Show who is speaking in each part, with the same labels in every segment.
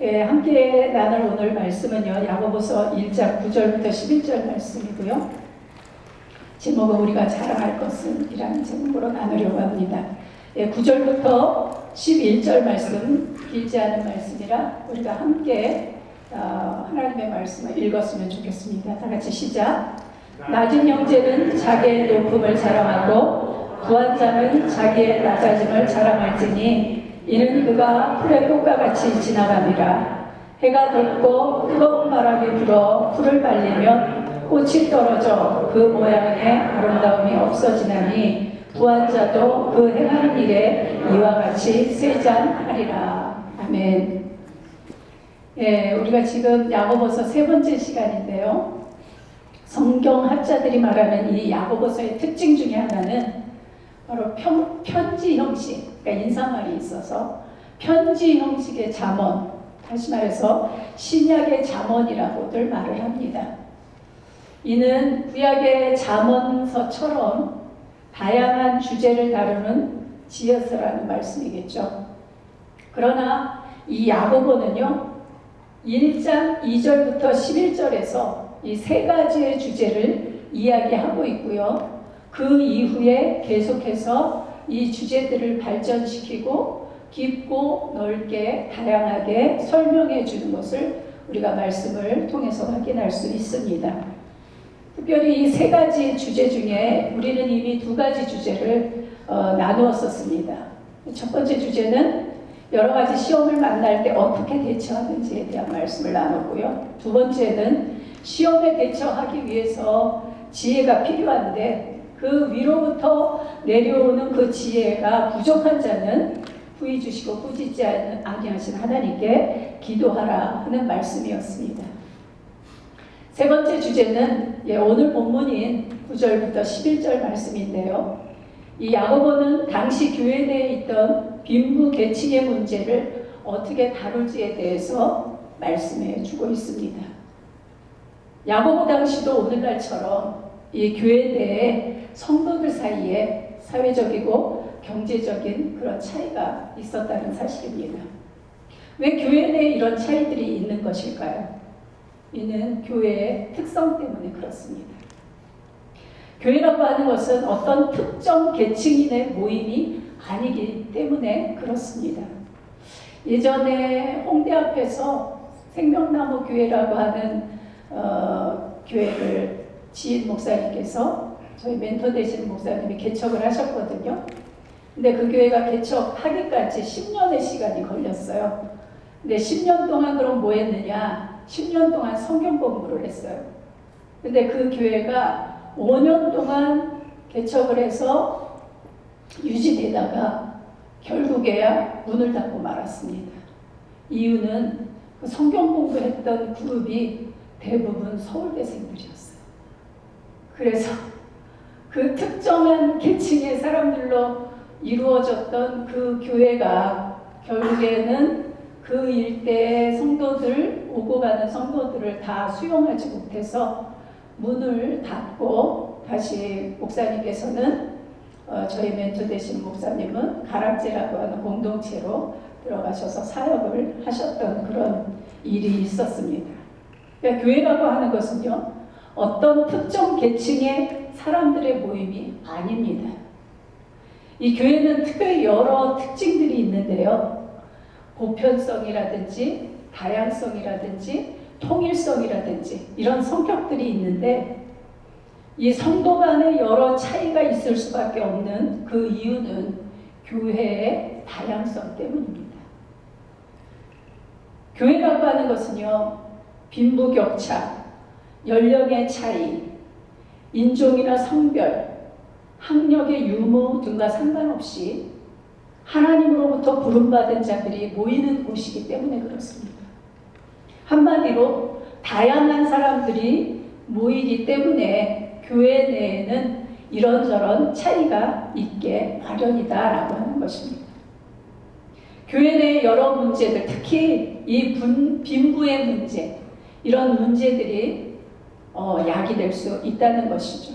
Speaker 1: 예, 함께 나눌 오늘 말씀은요. 야고보서 1장 9절부터 11절 말씀이고요. 제목은 우리가 자랑할 것은 이라는 제목으로 나누려고 합니다. 예, 9절부터 11절 말씀 길지 않은 말씀이라 우리가 함께 어, 하나님의 말씀을 읽었으면 좋겠습니다. 다 같이 시작. 낮은 형제는 자기의 높음을 자랑하고 부한 자는 자기의 낮아짐을 자랑할지니 이는 그가 풀의 꽃과 같이 지나갑니다. 해가 돋고 뜨거운 바람이 불어 풀을 말리면 꽃이 떨어져 그 모양의 아름다움이 없어지나니 부한 자도 그 행하는 일에 이와 같이 세잔하리라. 아멘. 예, 우리가 지금 야고보서 세 번째 시간인데요. 성경 학자들이 말하는 이 야고보서의 특징 중에 하나는 바로 편, 편지 형식, 그러니까 인사말이 있어서 편지 형식의 잠언, 다시 말해서 신약의 잠언이라고들 말을 합니다. 이는 구약의 잠언서처럼 다양한 주제를 다루는 지어서라는 말씀이겠죠. 그러나 이 야고보는요, 1장 2절부터 11절에서 이 세 가지의 주제를 이야기하고 있고요. 그 이후에 계속해서 이 주제들을 발전시키고 깊고 넓게 다양하게 설명해 주는 것을 우리가 말씀을 통해서 확인할 수 있습니다. 특별히 이 세 가지 주제 중에 우리는 이미 두 가지 주제를 어, 나누었었습니다. 첫 번째 주제는 여러 가지 시험을 만날 때 어떻게 대처하는지에 대한 말씀을 나눴고요. 두 번째는 시험에 대처하기 위해서 지혜가 필요한데 그 위로부터 내려오는 그 지혜가 부족한 자는 후히 주시고 꾸짖지 아니하신 하나님께 기도하라 하는 말씀이었습니다. 세 번째 주제는 예, 오늘 본문인 9절부터 11절 말씀인데요. 이 야고보는 당시 교회 내에 있던 빈부 계층의 문제를 어떻게 다룰지에 대해서 말씀해 주고 있습니다. 야고보 당시도 오늘날처럼 이 교회 내에 성도들 사이에 사회적이고 경제적인 그런 차이가 있었다는 사실입니다. 왜 교회 내에 이런 차이들이 있는 것일까요? 이는 교회의 특성 때문에 그렇습니다. 교회라고 하는 것은 어떤 특정 계층인의 모임이 아니기 때문에 그렇습니다. 예전에 홍대 앞에서 생명나무 교회라고 하는 어, 교회를 지인 목사님께서 저희 멘토 되시는 목사님이 개척을 하셨거든요. 근데 그 교회가 개척하기까지 10년의 시간이 걸렸어요. 근데 10년 동안 그럼 뭐 했느냐? 10년 동안 성경 공부를 했어요. 근데 그 교회가 5년 동안 개척을 해서 유지되다가 결국에야 문을 닫고 말았습니다. 이유는 그 성경 공부했던 그룹이 대부분 서울대생들이었어요. 그래서 그 특정한 계층의 사람들로 이루어졌던 그 교회가 결국에는 그 일대의 성도들, 오고 가는 성도들을 다 수용하지 못해서 문을 닫고 다시 목사님께서는 어, 저희 멘토 되신 목사님은 가락제라고 하는 공동체로 들어가셔서 사역을 하셨던 그런 일이 있었습니다. 그러니까 교회라고 하는 것은요, 어떤 특정 계층의 사람들의 모임이 아닙니다. 이 교회는 특별히 여러 특징들이 있는데요. 보편성이라든지 다양성이라든지 통일성이라든지 이런 성격들이 있는데 이 성도 간에 여러 차이가 있을 수밖에 없는 그 이유는 교회의 다양성 때문입니다. 교회라고 하는 것은요, 빈부격차, 연령의 차이, 인종이나 성별, 학력의 유무 등과 상관없이 하나님으로부터 부름받은 자들이 모이는 곳이기 때문에 그렇습니다. 한마디로 다양한 사람들이 모이기 때문에 교회 내에는 이런저런 차이가 있게 마련이다라고 하는 것입니다. 교회 내 여러 문제들, 특히 이 분, 빈부의 문제, 이런 문제들이 어, 약이 될 수 있다는 것이죠.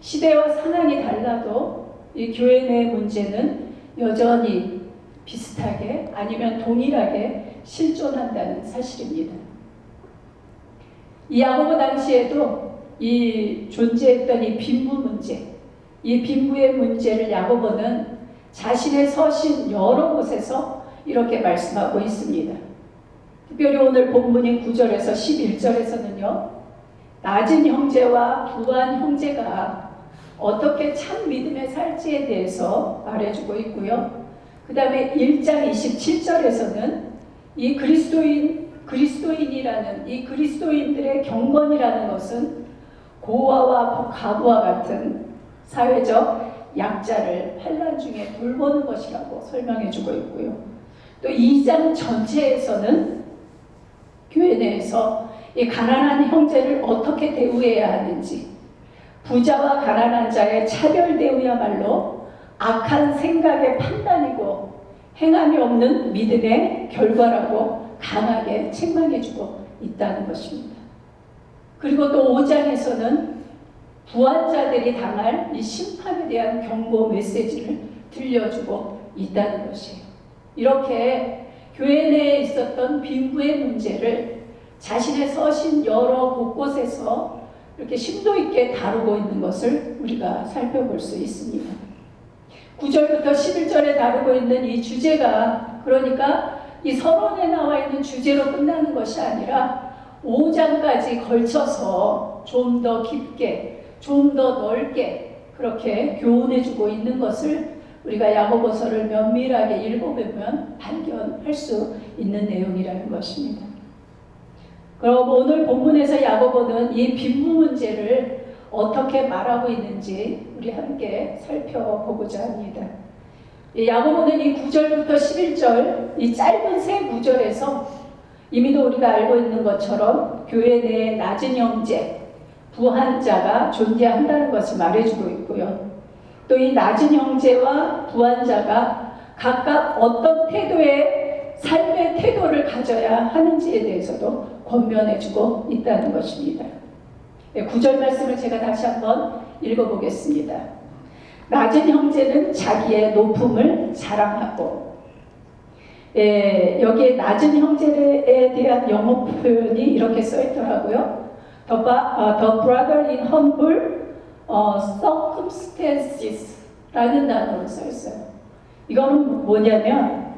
Speaker 1: 시대와 상황이 달라도 이 교회 내 문제는 여전히 비슷하게 아니면 동일하게 실존한다는 사실입니다. 이 야고보 당시에도 이 존재했던 이 빈부 문제, 이 빈부의 문제를 야고보는 자신의 서신 여러 곳에서 이렇게 말씀하고 있습니다. 특별히 오늘 본문인 9절에서 11절에서는요. 낮은 형제와 부한 형제가 어떻게 참 믿음에 살지에 대해서 말해주고 있고요. 그 다음에 1장 27절에서는 이 그리스도인, 그리스도인이라는 이 그리스도인들의 경건이라는 것은 고아와 가부와 같은 사회적 약자를 환란 중에 돌보는 것이라고 설명해 주고 있고요. 또 2장 전체에서는 교회 내에서 이 가난한 형제를 어떻게 대우해야 하는지 부자와 가난한 자의 차별 대우야말로 악한 생각의 판단이고 행함이 없는 믿음의 결과라고 강하게 책망해주고 있다는 것입니다. 그리고 또 5장에서는 부한자들이 당할 이 심판에 대한 경고 메시지를 들려주고 있다는 것이에요. 이렇게 교회 내에 있었던 빈부의 문제를 자신의 서신 여러 곳곳에서 이렇게 심도 있게 다루고 있는 것을 우리가 살펴볼 수 있습니다. 9절부터 11절에 다루고 있는 이 주제가 그러니까 이 서론에 나와 있는 주제로 끝나는 것이 아니라 5장까지 걸쳐서 좀 더 깊게, 좀 더 넓게 그렇게 교훈해주고 있는 것을 우리가 야고보서를 면밀하게 읽어보면 발견할 수 있는 내용이라는 것입니다. 그럼 오늘 본문에서 야고보는 이 빈부 문제를 어떻게 말하고 있는지 우리 함께 살펴보고자 합니다. 야고보는 이 9절부터 11절 이 짧은 세 구절에서 이미도 우리가 알고 있는 것처럼 교회 내에 낮은 형제, 부한 자가 존재한다는 것을 말해주고 있고요. 또 이 낮은 형제와 부한 자가 각각 어떤 태도의 삶의 태도를 가져야 하는지에 대해서도 권면해주고 있다는 것입니다. 네, 구절 말씀을 제가 다시 한번 읽어보겠습니다. 낮은 형제는 자기의 높음을 자랑하고 예, 여기에 낮은 형제에 대한 영어 표현이 이렇게 써 있더라고요. The, uh, the brother in humble uh, circumstances 라는 단어로 써 있어요. 이거는 뭐냐면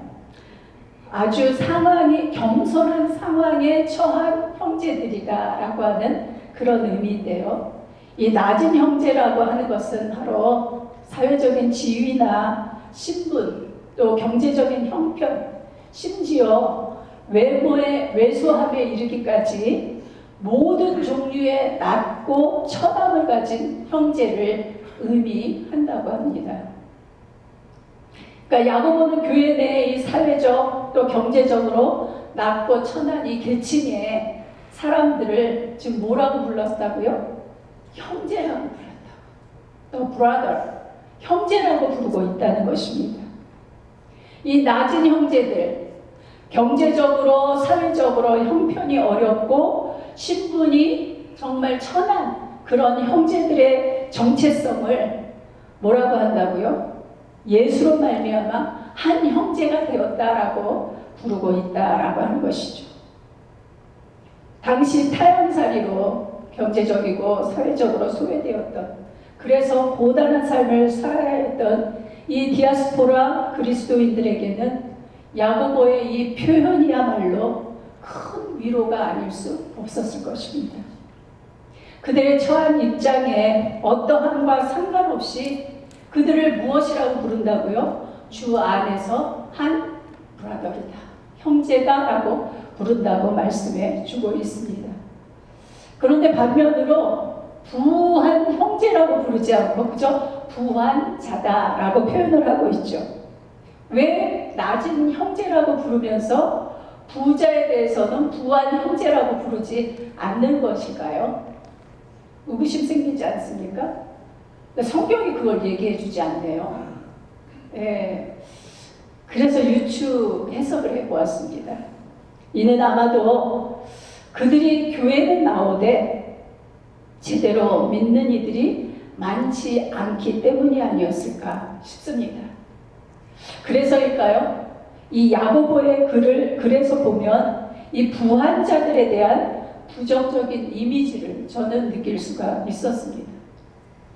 Speaker 1: 아주 상황이 겸손한 상황에 처한 형제들이다라고 하는 그런 의미인데요. 이 낮은 형제라고 하는 것은 바로 사회적인 지위나 신분 또 경제적인 형편 심지어 외모의 왜소함에 이르기까지 모든 종류의 낮고 처담을 가진 형제를 의미한다고 합니다. 그러니까 야고보는 교회 내의 이 사회적 또 경제적으로 낮고 천한 이 계층의 사람들을 지금 뭐라고 불렀다고요? 형제라고 불렀다고. 또 brother, 형제라고 부르고 있다는 것입니다. 이 낮은 형제들, 경제적으로, 사회적으로 형편이 어렵고 신분이 정말 천한 그런 형제들의 정체성을 뭐라고 한다고요? 예수로 말미암아 한 형제가 되었다라고 부르고 있다라고 하는 것이죠. 당시 타향살이로 경제적이고 사회적으로 소외되었던 그래서 고단한 삶을 살아야 했던 이 디아스포라 그리스도인들에게는 야고보의 이 표현이야말로 큰 위로가 아닐 수 없었을 것입니다. 그들의 처한 입장에 어떠함과 상관없이 그들을 무엇이라고 부른다고요? 주 안에서 한 브라더이다. 형제다라고 부른다고 말씀해 주고 있습니다. 그런데 반면으로 부한 형제라고 부르지 않고 그저 부한 자다라고 표현을 하고 있죠. 왜 낮은 형제라고 부르면서 부자에 대해서는 부한 형제라고 부르지 않는 것일까요? 의구심 생기지 않습니까? 성경이 그걸 얘기해 주지 않네요. 예. 그래서 유추 해석을 해 보았습니다. 이는 아마도 그들이 교회는 나오되 제대로 믿는 이들이 많지 않기 때문이 아니었을까 싶습니다. 그래서일까요? 이 야고보의 글을 글에서 보면 이 부한자들에 대한 부정적인 이미지를 저는 느낄 수가 있었습니다.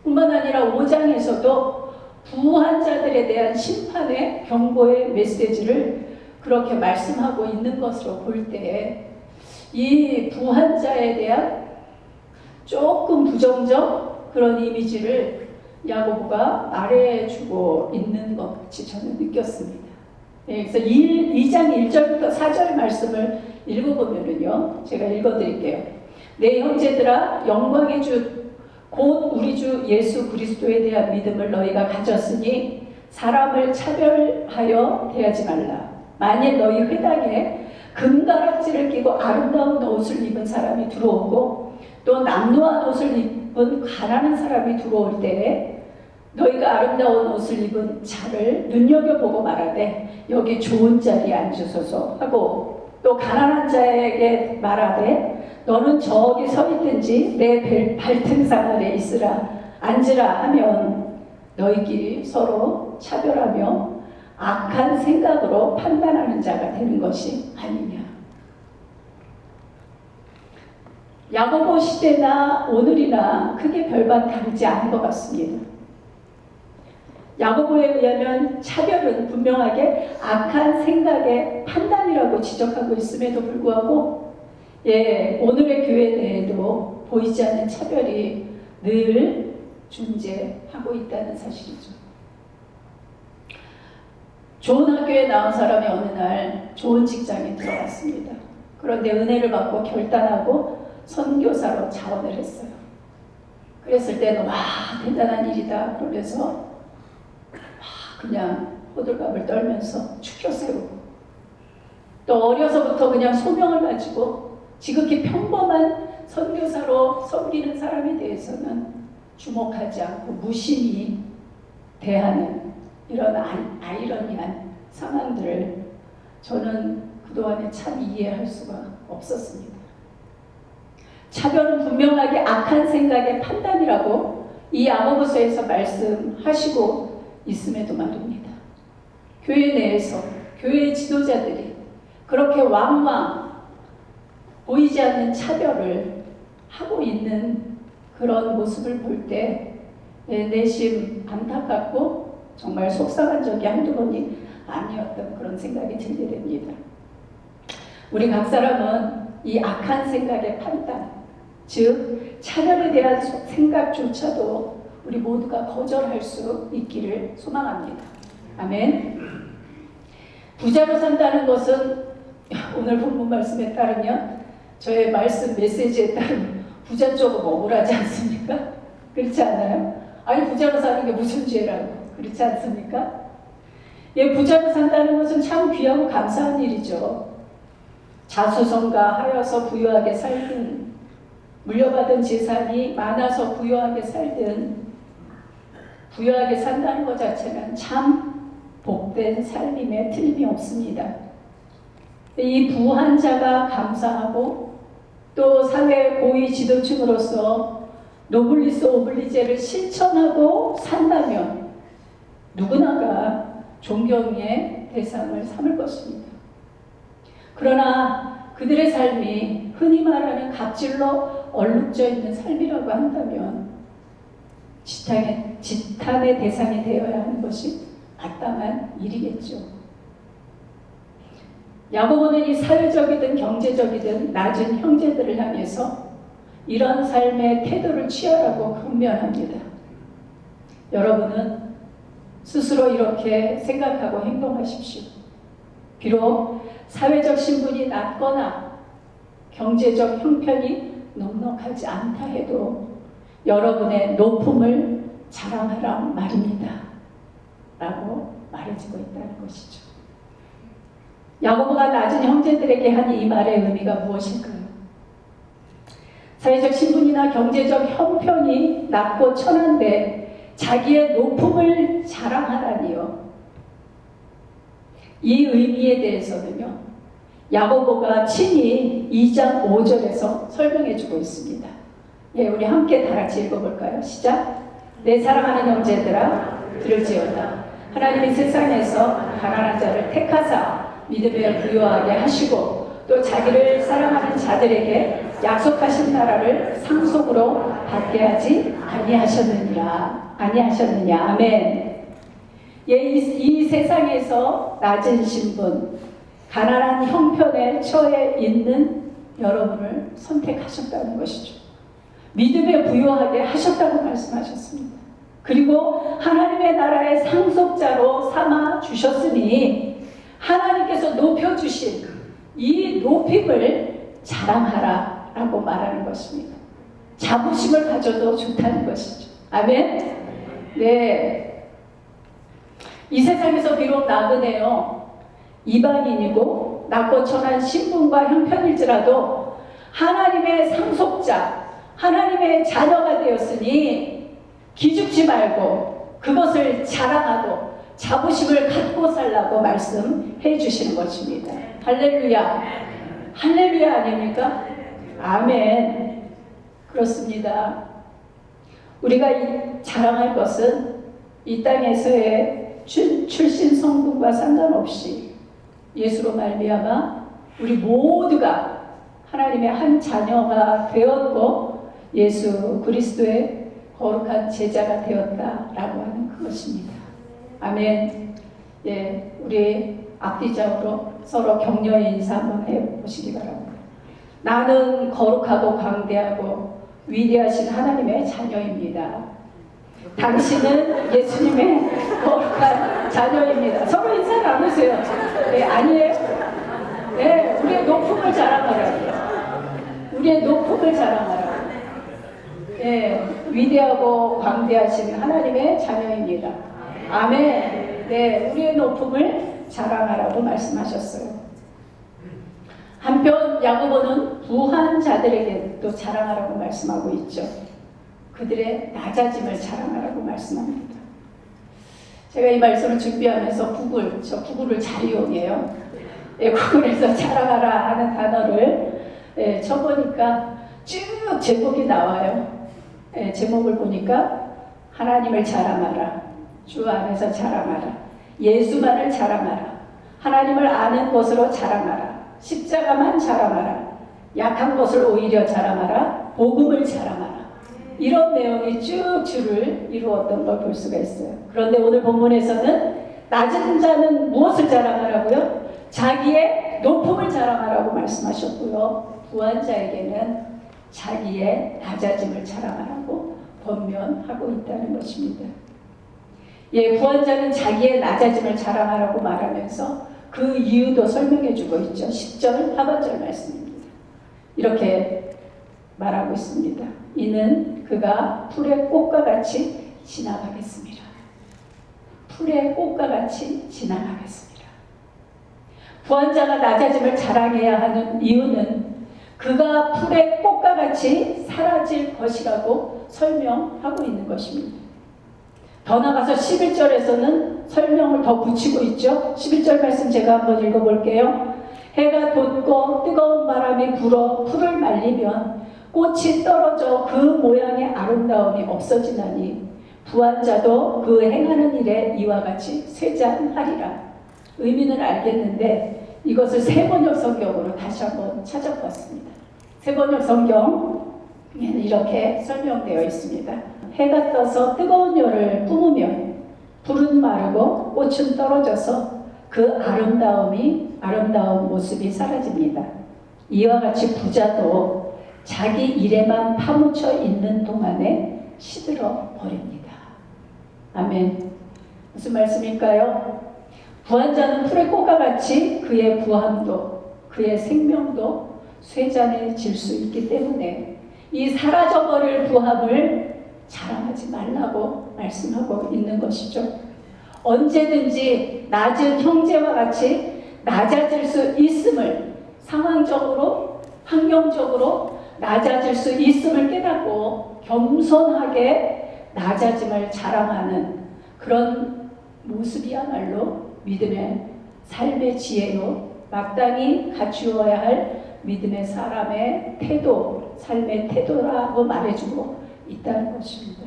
Speaker 1: 뿐만 아니라 5장에서도 부한자들에 대한 심판의 경고의 메시지를 그렇게 말씀하고 있는 것으로 볼때이 부한자에 대한 조금 부정적 그런 이미지를 야고보가 말해주고 있는 것 같이 저는 느꼈습니다. 네, 그래서 1, 2장 1절부터 4절 말씀을 읽어보면요. 제가 읽어드릴게요. 내 형제들아 영광의 주 곧 우리 주 예수 그리스도에 대한 믿음을 너희가 가졌으니 사람을 차별하여 대하지 말라. 만일 너희 회당에 금가락지를 끼고 아름다운 옷을 입은 사람이 들어오고 또 남루한 옷을 입은 가난한 사람이 들어올 때에 너희가 아름다운 옷을 입은 자를 눈여겨보고 말하되 여기 좋은 자리에 앉으소서 하고 또 가난한 자에게 말하되 너는 저기 서 있든지 내 발등상 아래 있으라 앉으라 하면 너희끼리 서로 차별하며 악한 생각으로 판단하는 자가 되는 것이 아니냐. 야고보 시대나 오늘이나 크게 별반 다르지 않은 것 같습니다. 야고보에 의하면 차별은 분명하게 악한 생각의 판단이라고 지적하고 있음에도 불구하고 예, 오늘의 교회 내에도 보이지 않는 차별이 늘 존재하고 있다는 사실이죠. 좋은 학교에 나온 사람이 어느 날 좋은 직장에 들어갔습니다. 그런데 은혜를 받고 결단하고 선교사로 자원을 했어요. 그랬을 때는 와 대단한 일이다 그러면서 와 그냥 호들갑을 떨면서 축혀 세우고 또 어려서부터 그냥 소명을 가지고 지극히 평범한 선교사로 섬기는 사람에 대해서는 주목하지 않고 무심히 대하는 이런 아이러니한 상황들을 저는 그동안에 참 이해할 수가 없었습니다. 차별은 분명하게 악한 생각의 판단이라고 이 아모브서에서 말씀하시고 있음에도 말입니다. 교회 내에서 교회 지도자들이 그렇게 왕왕 보이지 않는 차별을 하고 있는 그런 모습을 볼때 내심 안타깝고 정말 속상한 적이 한두 번이 아니었던 그런 생각이 들게 됩니다. 우리 각 사람은 이 악한 생각의 판단, 즉 차별에 대한 생각조차도 우리 모두가 거절할 수 있기를 소망합니다. 아멘. 부자로 산다는 것은 오늘 본문 말씀에 따르면 저의 말씀 메시지에 따르면 부자 쪽은 억울하지 않습니까? 그렇지 않아요? 아니 부자로 사는 게 무슨 죄라고 그렇지 않습니까? 예, 부자로 산다는 것은 참 귀하고 감사한 일이죠. 자수성가 하여서 부유하게 살든 물려받은 재산이 많아서 부유하게 살든 부유하게 산다는 것 자체는 참 복된 삶임에 틀림이 없습니다. 이 부한 자가 감사하고 또 사회 고위 지도층으로서 노블리스 오블리제를 실천하고 산다면 누구나가 존경의 대상을 삼을 것입니다. 그러나 그들의 삶이 흔히 말하는 갑질로 얼룩져 있는 삶이라고 한다면 지탄의, 지탄의 대상이 되어야 하는 것이 마땅한 일이겠죠. 야고보는 이 사회적이든 경제적이든 낮은 형제들을 향해서 이런 삶의 태도를 취하라고 권면합니다. 여러분은 스스로 이렇게 생각하고 행동하십시오. 비록 사회적 신분이 낮거나 경제적 형편이 넉넉하지 않다 해도 여러분의 높음을 자랑하란 말입니다. 라고 말해주고 있다는 것이죠. 야고보가 낮은 형제들에게 한 이 말의 의미가 무엇일까요? 사회적 신분이나 경제적 형편이 낮고 천한데 자기의 높음을 자랑하라니요. 이 의미에 대해서는요. 야고보가 친히 2장 5절에서 설명해 주고 있습니다. 예, 우리 함께 다 같이 읽어볼까요? 시작. 내 사랑하는 형제들아 들을지어다. 하나님이 세상에서 가난한 자를 택하사 믿음에 부여하게 하시고 또 자기를 사랑하는 자들에게 약속하신 나라를 상속으로 받게 하지 아니하셨느니라 아니하셨느냐 아멘. 예, 이, 이 세상에서 낮은 신분, 가난한 형편에 처해 있는 여러분을 선택하셨다는 것이죠. 믿음에 부여하게 하셨다고 말씀하셨습니다. 그리고 하나님의 나라의 상속자로 삼아 주셨으니 하나님께서 높여주신 이 높임을 자랑하라 라고 말하는 것입니다. 자부심을 가져도 좋다는 것이죠. 아멘? 네. 이 세상에서 비록 나그네요. 이방인이고 낮고 천한 신분과 형편일지라도 하나님의 상속자, 하나님의 자녀가 되었으니 기죽지 말고 그것을 자랑하고 자부심을 갖고 살라고 말씀해 주시는 것입니다. 할렐루야. 할렐루야 아닙니까? 아멘. 그렇습니다. 우리가 이- 자랑할 것은 이 땅에서의 출, 출신 성분과 상관없이 예수로 말미암아 우리 모두가 하나님의 한 자녀가 되었고 예수 그리스도의 거룩한 제자가 되었다라고 하는 그것입니다. 아멘. 예, 우리 앞뒤적으로 서로 격려의 인사 한번 해보시기 바랍니다. 나는 거룩하고 광대하고 위대하신 하나님의 자녀입니다. 당신은 예수님의 거룩한 자녀입니다. 서로 인사 나누세요. 네, 아니에요? 네, 우리의 높음을 자랑하라고요. 우리의 높음을 자랑하라고. 네, 위대하고 광대하신 하나님의 자녀입니다. 아멘. 네, 우리의 높음을 자랑하라고 말씀하셨어요. 한편 야고보는 부한 자들에게 또 자랑하라고 말씀하고 있죠. 그들의 낮아짐을 자랑하라고 말씀합니다. 제가 이 말씀을 준비하면서 구글, 저 구글을 잘 이용해요. 예, 구글에서 자랑하라 하는 단어를 예, 쳐보니까 쭉 제목이 나와요. 예, 제목을 보니까 하나님을 자랑하라. 주 안에서 자랑하라. 예수만을 자랑하라. 하나님을 아는 것으로 자랑하라. 십자가만 자랑하라. 약한 것을 오히려 자랑하라. 복음을 자랑하라. 이런 내용이 쭉 줄을 이루었던 걸 볼 수가 있어요. 그런데 오늘 본문에서는 낮은 자는 무엇을 자랑하라고요? 자기의 높음을 자랑하라고 말씀하셨고요. 부한 자에게는 자기의 낮아짐을 자랑하라고 권면하고 있다는 것입니다. 예, 부한 자는 자기의 낮아짐을 자랑하라고 말하면서 그 이유도 설명해 주고 있죠. 10절 하반절 말씀입니다. 이렇게 말하고 있습니다. 이는 그가 풀의 꽃과 같이 지나가겠습니다. 풀의 꽃과 같이 지나가겠습니다. 부한자가 낮아짐을 자랑해야 하는 이유는 그가 풀의 꽃과 같이 사라질 것이라고 설명하고 있는 것입니다. 더 나가서 11절에서는 설명을 더 붙이고 있죠. 11절 말씀 제가 한번 읽어볼게요. 해가 돋고 뜨거운 바람이 불어 풀을 말리면 꽃이 떨어져 그 모양의 아름다움이 없어지나니 부한 자도 그 행하는 일에 이와 같이 쇠잔하리라. 의미는 알겠는데 이것을 세번역 성경으로 다시 한번 찾아보았습니다. 세번역 성경에는 이렇게 설명되어 있습니다. 해가 떠서 뜨거운 열을 뿜으면 불은 마르고 꽃은 떨어져서 그 아름다움이 아름다운 모습이 사라집니다. 이와 같이 부자도 자기 일에만 파묻혀 있는 동안에 시들어 버립니다. 아멘. 무슨 말씀일까요? 부한 자는 풀의 꽃과 같이 그의 부함도 그의 생명도 쇠잔해질 수 있기 때문에 이 사라져버릴 부함을 자랑하지 말라고 말씀하고 있는 것이죠. 언제든지 낮은 형제와 같이 낮아질 수 있음을 상황적으로 환경적으로 낮아질 수 있음을 깨닫고 겸손하게 낮아짐을 자랑하는 그런 모습이야말로 믿음의 삶의 지혜로 마땅히 갖추어야 할 믿음의 사람의 태도, 삶의 태도라고 말해주고 있다는 것입니다.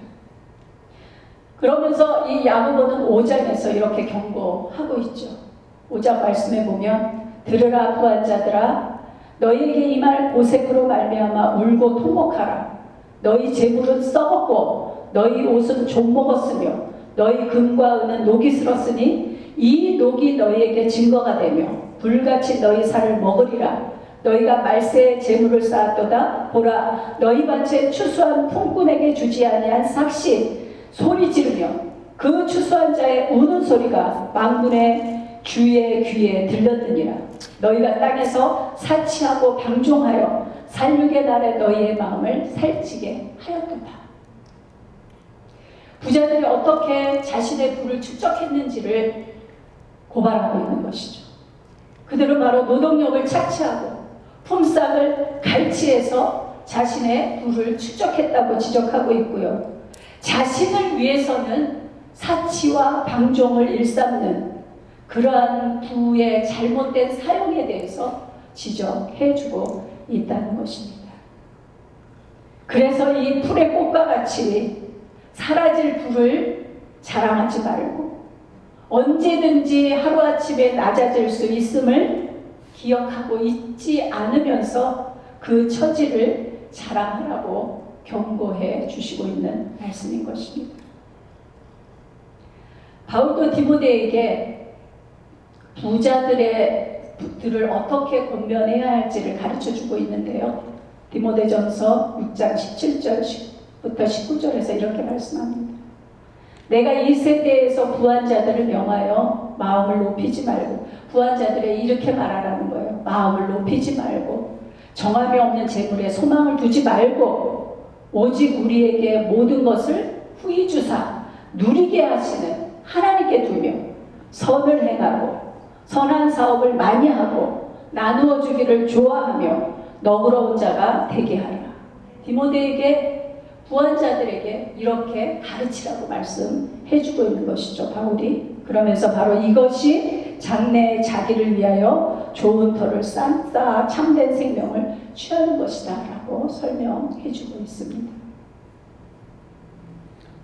Speaker 1: 그러면서 이 야고보는 5장에서 이렇게 경고하고 있죠. 5장 말씀에 보면 들으라 부한 자들아 너희에게 임할 고색으로 말미암아 울고 통곡하라 너희 재물은 썩었고 너희 옷은 좀 먹었으며 너희 금과 은은 녹이 슬었으니 이 녹이 너희에게 증거가 되며 불같이 너희 살을 먹으리라. 너희가 말세의 재물을 쌓았도다. 보라 너희 밭에 추수한 품꾼에게 주지 아니한 삭시 소리 지르며 그 추수한 자의 우는 소리가 망군의 주의 귀에 들렸느니라. 너희가 땅에서 사치하고 방종하여 살육의 날에 너희의 마음을 살찌게 하였도다. 부자들이 어떻게 자신의 부를 축적했는지를 고발하고 있는 것이죠 그들은 바로 노동력을 착취하고 품삯을 갈취해서 자신의 부를 축적했다고 지적하고 있고요. 자신을 위해서는 사치와 방종을 일삼는 그러한 부의 잘못된 사용에 대해서 지적해주고 있다는 것입니다. 그래서 이 풀의 꽃과 같이 사라질 부를 자랑하지 말고 언제든지 하루아침에 낮아질 수 있음을 기억하고 있지 않으면서 그 처지를 자랑하라고 경고해 주시고 있는 말씀인 것입니다. 바울도 디모데에게 부자들의 들을 어떻게 권면해야 할지를 가르쳐 주고 있는데요. 디모데전서 6장 17절부터 19절에서 이렇게 말씀합니다. 내가 이 세대에서 부한 자들을 명하여 마음을 높이지 말고 부한 자들에 이렇게 말하라는 거예요. 마음을 높이지 말고 정함이 없는 재물에 소망을 두지 말고 오직 우리에게 모든 것을 후히 주사 누리게 하시는 하나님께 두며 선을 행하고 선한 사업을 많이 하고 나누어 주기를 좋아하며 너그러운 자가 되게 하라. 디모데에게 부한자들에게 이렇게 가르치라고 말씀해 주고 있는 것이죠. 바울이 그러면서 바로 이것이 장래의 자기를 위하여 좋은 터를 쌓아 참된 생명을 취하는 것이다라고 설명해 주고 있습니다.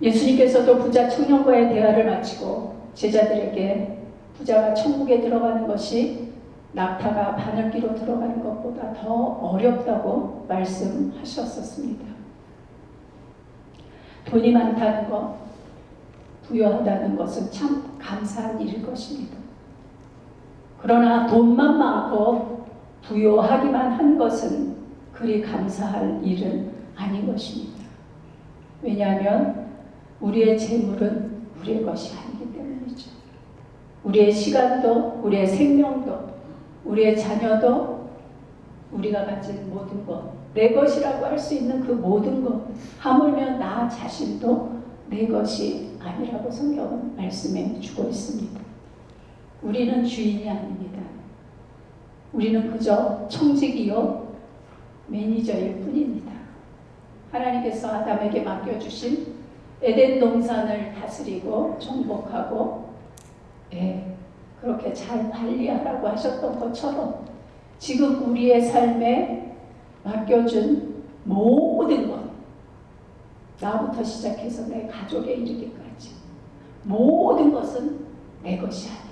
Speaker 1: 예수님께서도 부자 청년과의 대화를 마치고 제자들에게 부자가 천국에 들어가는 것이 낙타가 바늘기로 들어가는 것보다 더 어렵다고 말씀하셨었습니다. 돈이 많다는 것, 부여하다는 것은 참 감사한 일일 것입니다. 그러나 돈만 많고 부여하기만 한 것은 그리 감사할 일은 아닌 것입니다. 왜냐하면 우리의 재물은 우리의 것이 아니기 때문이죠. 우리의 시간도, 우리의 생명도, 우리의 자녀도, 우리가 가진 모든 것, 내 것이라고 할 수 있는 그 모든 것, 하물며 나 자신도 내 것이 아니라고 성경은 말씀해 주고 있습니다. 우리는 주인이 아닙니다. 우리는 그저 청직이요 매니저일 뿐입니다. 하나님께서 아담에게 맡겨주신 에덴 동산을 다스리고 정복하고 예, 그렇게 잘 관리하라고 하셨던 것처럼 지금 우리의 삶에 맡겨준 모든 것, 나부터 시작해서 내 가족에 이르기까지 모든 것은 내 것이 아니다.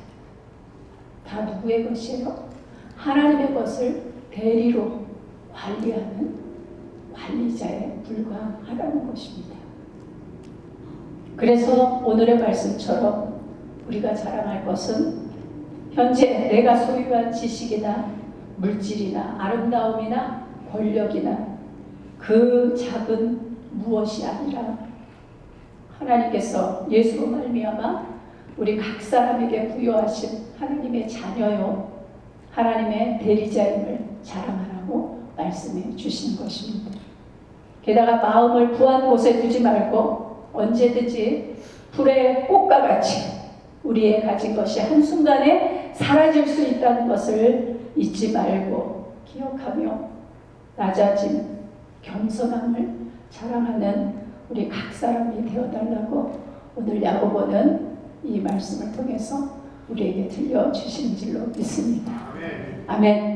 Speaker 1: 다 누구의 것이에요? 하나님의 것을 대리로 관리하는 관리자에 불과하다는 것입니다. 그래서 오늘의 말씀처럼 우리가 자랑할 것은 현재 내가 소유한 지식이나 물질이나 아름다움이나 권력이나 그 작은 무엇이 아니라 하나님께서 예수로 말미암아 우리 각 사람에게 부여하신 하나님의 자녀요 하나님의 대리자임을 자랑하라고 말씀해 주시는 것입니다. 게다가 마음을 부한 곳에 두지 말고 언제든지 불의 꽃과 같이 우리의 가진 것이 한순간에 사라질 수 있다는 것을 잊지 말고 기억하며 낮아진 겸손함을 자랑하는 우리 각 사람이 되어달라고 오늘 야고보는 이 말씀을 통해서 우리에게 들려주신 줄로 믿습니다. 아멘.